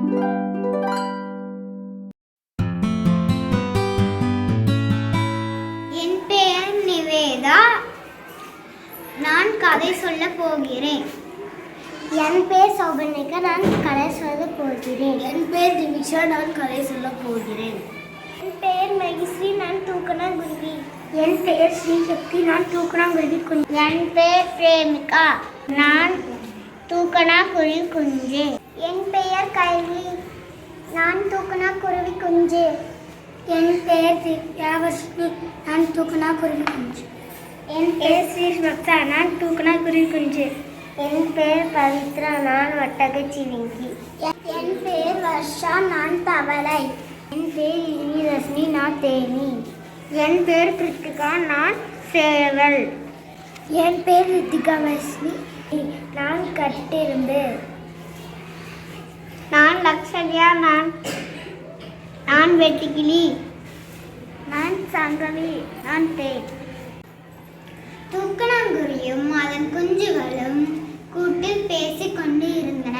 என் பெயர் நிவேதா. நான் கதை சொல்ல போகிறேன். என் பேர் சௌபர்ணிகா நான் கதை சொல்ல போகிறேன். என் பெயர் திவிஷா நான் கதை சொல்ல போகிறேன். என் பெயர் மகிஸ்ரீ நான் தூக்கணாங்குருவி. என் பெயர் ஸ்ரீசக்தி நான் தூக்கணாங்குருவி குஞ்சு. என் பெயர் பிரேமிகா நான் தூக்கணாங்குருவி குஞ்சு. என் பெயர் கைலி நான் தூக்கணாங்குருவி குஞ்சு. என் பெயர் திவ்யாவர்ஷினி நான் தூக்கணாங்குருவி குஞ்சு. என் பெயர் ஸ்ரீ ஸ்வப்தா நான் தூக்கணாங்குருவி குஞ்சு. என் பெயர் பவித்ரா. நான் ஒட்டகச்சிவிங்கி என் பெயர் வர்ஷா. நான் தவளை. என் பெயர் இனிரஷ்னி நான் தேனி. என் பெயர் கிருத்திகா நான் சேவல். என் பெயர் ரித்திகா வர்ஷினி நான் கட்டெரும்பு. நான் லக்ஷன்யா நான் நான் வெட்டுக்கிளி. நான் சங்கவி நான் தேன். தூக்கணாங்குருவியும் அதன் குஞ்சுகளும் கூட்டில் பேசிக் கொண்டு இருந்தன.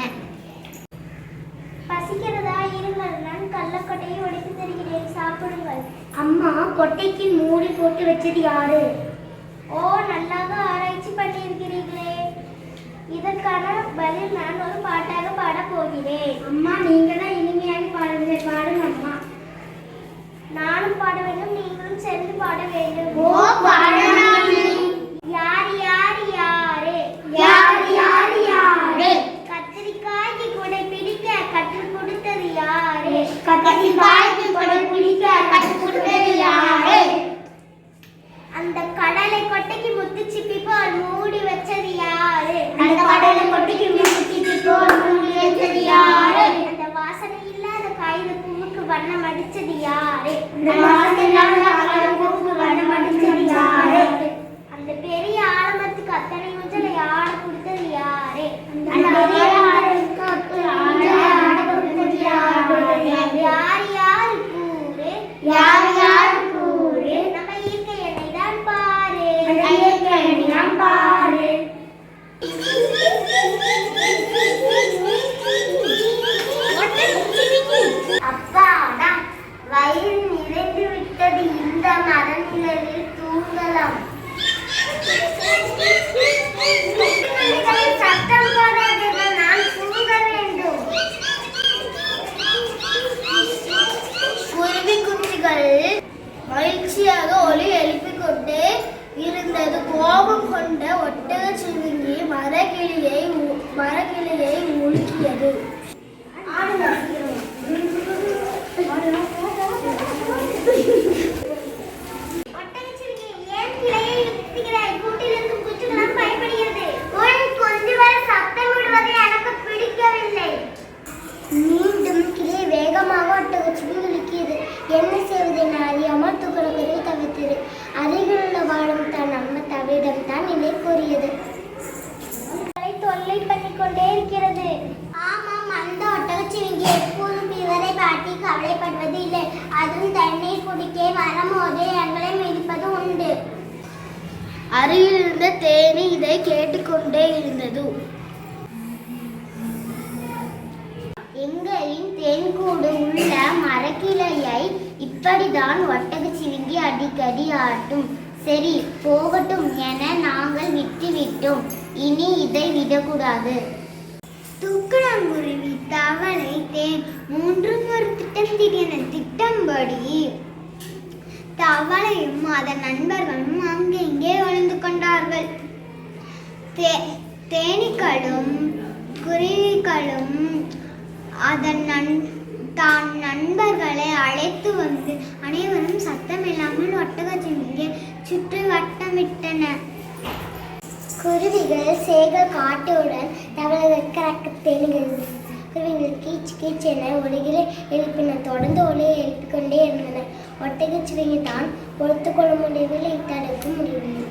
பசிக்கிறதா? இருங்கள். நான் கள்ளக்கொட்டையை உடைத்து தருகிறேன். சாப்பிடுங்கள். அம்மா கொட்டைக்கு மூடி போட்டு வச்சது யாரு? ஓ நல்லாக ஆராய்ச்சி பண்ணியிருக்கிறீர்களே. இதற்கான பதில் நான் ஒரு பாட்டாக பாடப் அம்மா நீங்க தான் இனிமையாக பாடுங்க பாடுங்க அம்மா. நானும் பாட வேண்டும் நீங்களும் சேர்ந்து பாட வேண்டும் ஓ, பாடலாமே. யார் யார் யாரு யார் யார் யாரு? கத்திரிக்காய்க்கு குடை பிடிக்க கற்றுக் கொடுத்தது யாரு கத்திரிக்காய்க்கு குடை பிடிக்க கற்றுக் கொடுத்தது யாரு? அந்த கடலை கொட்டைக்கு முத்துச்சிப்பி போல் மூடி வச்சது யாரு அந்த கடலை கொட்டைக்கு முத்துச்சிப்பி போல் மூடி வச்சது யாரு? அந்த வாசனை இல்லாத காகித பூவுக்கு அடிச்சது யாரு? இந்த மரநிழலில் தூங்கலாம். சத்தம் போடாதீர்கள் நான் தூங்க வேண்டும். குருவி குஞ்சுகள் மகிழ்ச்சியாக ஒளி எழுப்பிக் கொண்டே இருந்தது. கோபம் கொண்ட ஒட்டக சிவிங்கி மரக்கிளியை உ- மரக்கிளியை உலுக்கியது. ஒட்டகச்சிவிங்கி, தொல்லை கொண்டே இருக்கிறது. ஆமாம் அந்த ஒட்டகச்சிவிங்கி எப்போதும் இவரை பாட்டி கவலைப்படுவது இல்லை. அதுவும் தண்ணீர் குடிக்க வரும்போது எங்களை மிதிப்பது உண்டு. அருகில் இருந்த தேனி இதை கேட்டுக்கொண்டே இருந்தது. எங்களின் தென்கூடு உள்ள மரக்கிளையை இப்படிதான் ஒட்டகச்சிவிங்கி அடிக்கடி ஆட்டும். சரி போகட்டும் என நாங்கள் விட்டுவிட்டோம் இனி இதை விடக்கூடாது. துக்கணங்குருவி தவளை தேன் மூன்றும் ஒரு திட்டம் திடீரென திட்டம்படி தவளையும் அதன் நண்பர்களும் அங்கெங்கே ஒளிந்து கொண்டார்கள். தே- தேனீக்களும் குருவிகளும் அதன் நண் தான் நண்பர்களை அழைத்து வந்து அனைவரும் சத்தமில்லாமல் ஒட்டகச்சிவிங்கை சுற்றி வட்டமிட்டன குருவிகள் சேக காட்டுடன் தவளைகள் கறக்க தேனிகள் குருவிகள் கீச் கீச் என ஒலிகளை எழுப்பின தொடர்ந்து ஒலியை எழுப்பிக்கொண்டே இருந்தன ஒட்டகச்சிவிங்கி தான் பொறுத்து கொள்ள முடியவில்லை தடுக்க முடியவில்லை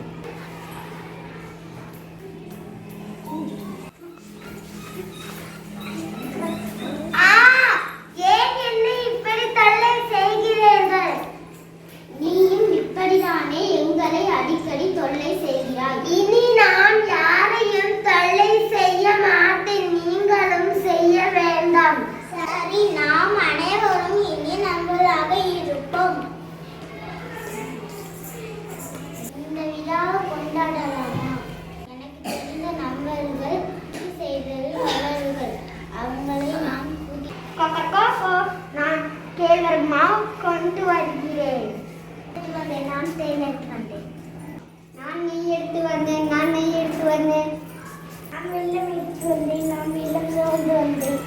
நான் தேன் எடுத்து வந்தேன். நான் நெய் எடுத்து வந்தேன் நான் நெய் எடுத்து வந்தேன். நான் வெள்ளம் எடுத்து வந்தேன் நான் வெள்ளம் வந்தேன்.